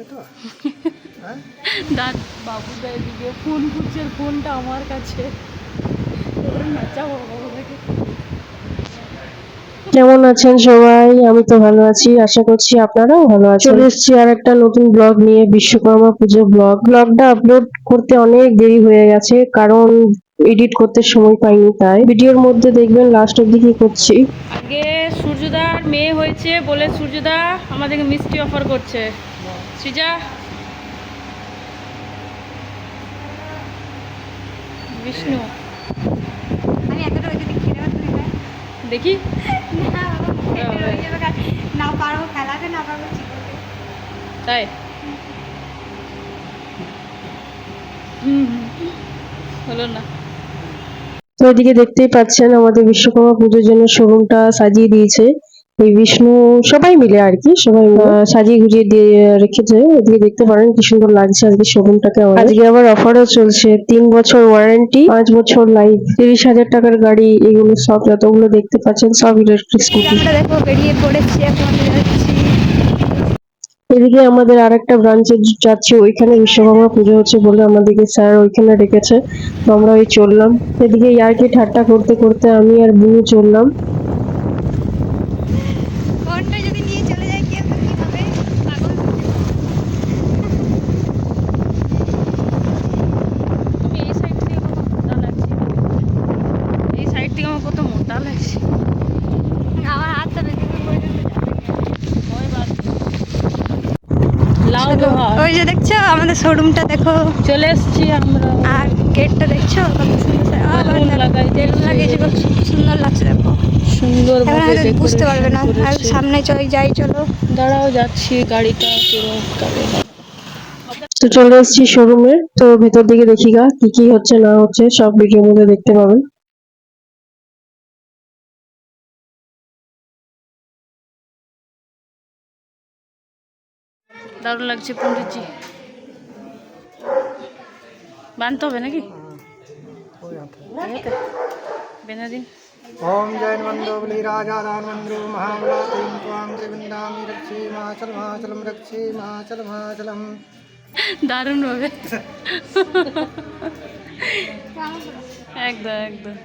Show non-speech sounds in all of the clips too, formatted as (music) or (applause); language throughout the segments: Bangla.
আছে তো? (laughs) হ্যাঁ? দাঁত বাবুদা এদিকে ফোন করছে ফোনটা আমার কাছে। কেমন আছেন সবাই? আমি তো ভালো আছি আশা করছি আপনারাও ভালো আছেন। চলে এসেছি আর একটা নতুন ব্লগ নিয়ে বিশ্বকর্মা পুজো ব্লগ ব্লগটা আপলোড করতে অনেক দেরি হয়ে গেছে কারণ এডিট করতে সময় পাইনি তাই। ভিডিওর মধ্যে দেখবেন লাস্ট অব্দি কি করছি। আগে সূর্যদার মেয়ে হয়েছে বলে সূর্যদা আমাদেরকে মিষ্টি অফার করছে। সৃজা। বিষ্ণু। আমি এতটা ওই যদি খেতে দেখি। না পারব খেলাতে না পারব তাই। হলো না। তো এদিকে দেখতেই পাচ্ছেন আমাদের বিশ্বকর্মা পুজোর জন্য শোরুমটা সাজিয়ে দিয়েছে। এই বিষ্ণু সবাই মিলে আর কি সবাই সাজিয়ে গুজিয়ে দিয়ে রেখেছে এদিকে দেখতে পারেন কি সুন্দর লাগছে আজকে শোরুমটাকে আমাদের। আজকে আবার অফারও চলছে তিন বছর ওয়ারেন্টি পাঁচ বছর লাইফ তিরিশ হাজার টাকার গাড়ি এগুলো সব যতগুলো দেখতে পাচ্ছেন সব ইলেকট্রিক স্কুটি দেখো বেরিয়ে পড়েছি এদিকে আমাদের আরেকটা ব্রাঞ্চে যাচ্ছি ওইখানে বিশ্বকর্মা পুজো হচ্ছে বলে আমাদেরকে স্যার ওইখানে ডেকেছে তো আমরা ওই চললাম। এদিকে ইয়ার্কি ঠাট্টা করতে করতে আমি আর বুনু চললাম ফোনটা যদি নিয়ে চলে যায় কি হবে কি হবে পাগল তুমি এই সাইড থেকে কত মোটা লাগছে এই সাইড থেকে আমার কত মোটা লাগছে আমার হাতটা ওই যে দেখছ আমাদের শোরুমটা দেখো। চলে এসছি আমরা আর গেটটা দেখছ? কত সুন্দর লাগাই বেলুন দিয়েছে। কত সুন্দর লাগছে দেখো সুন্দর বুঝতে পারবে না আর সামনে চলে যাই চলো দাঁড়াও যাচ্ছি গাড়িটা পুরো তো চলে এসেছি শোরুমে তো ভেতর দিকে দেখি গা কি কি হচ্ছে না হচ্ছে সব ভিডিওর মধ্যে দেখতে পাবেন। দারুণ লাগছে পন্ডিতজি বানতে হবে নাকি? বেঁধে দিন ওম জয়ন বন্ধুবলি রাজা দান বন্ধু মহাবলাতিং ত্বাং দেবিন্দামি রক্ষি মহাচল মহাচলম রক্ষি মহাচল মহাচলম দারুণ হবে। একদম একদম।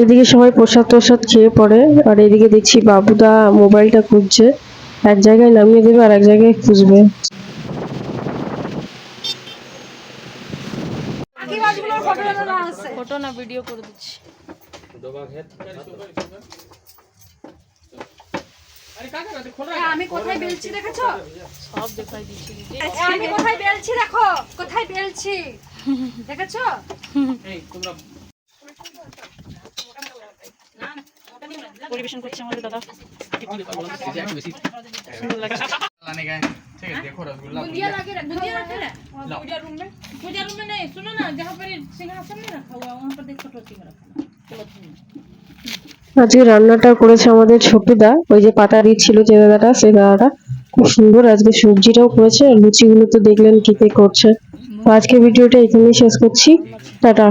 এদিকে সবাই প্রসাদ প্রসাদ খেয়ে পড়ে আর এদিকে দেখছি বাবুদা মোবাইলটা খুঁজছে। এক জায়গায় নামিয়ে দেবে আর এক জায়গায় খুঁজবে ফটো না ভিডিও করে দিচ্ছি আমি কোথায় বেলছি দেখেছ সব দেখাই দিচ্ছি আমি কোথায় বেলছি দেখো কোথায় বেলছি দেখেছ পরিবেশন করছে আমাদের দাদা সুন্দর লাগছে बुंदिया लाके रख बुंदिया रखे ना पूजा रूम में पूजा रूम में नहीं सुनो ना जहाँ पर ये सिंहासन नहीं रखा हुआ वहाँ पर देखो टोटी में रखा ना चलो আজকে রান্নাটা করেছে আমাদের ছোটুদা ওই যে পাতা দিচ্ছিল যে দাদাটা সেই দাদাটা খুব সুন্দর আজকে সবজিটাও করেছে আর লুচিগুলো তো দেখলেন কি কে করছে তো আজকে ভিডিওটা এখানেই শেষ করছি টাটা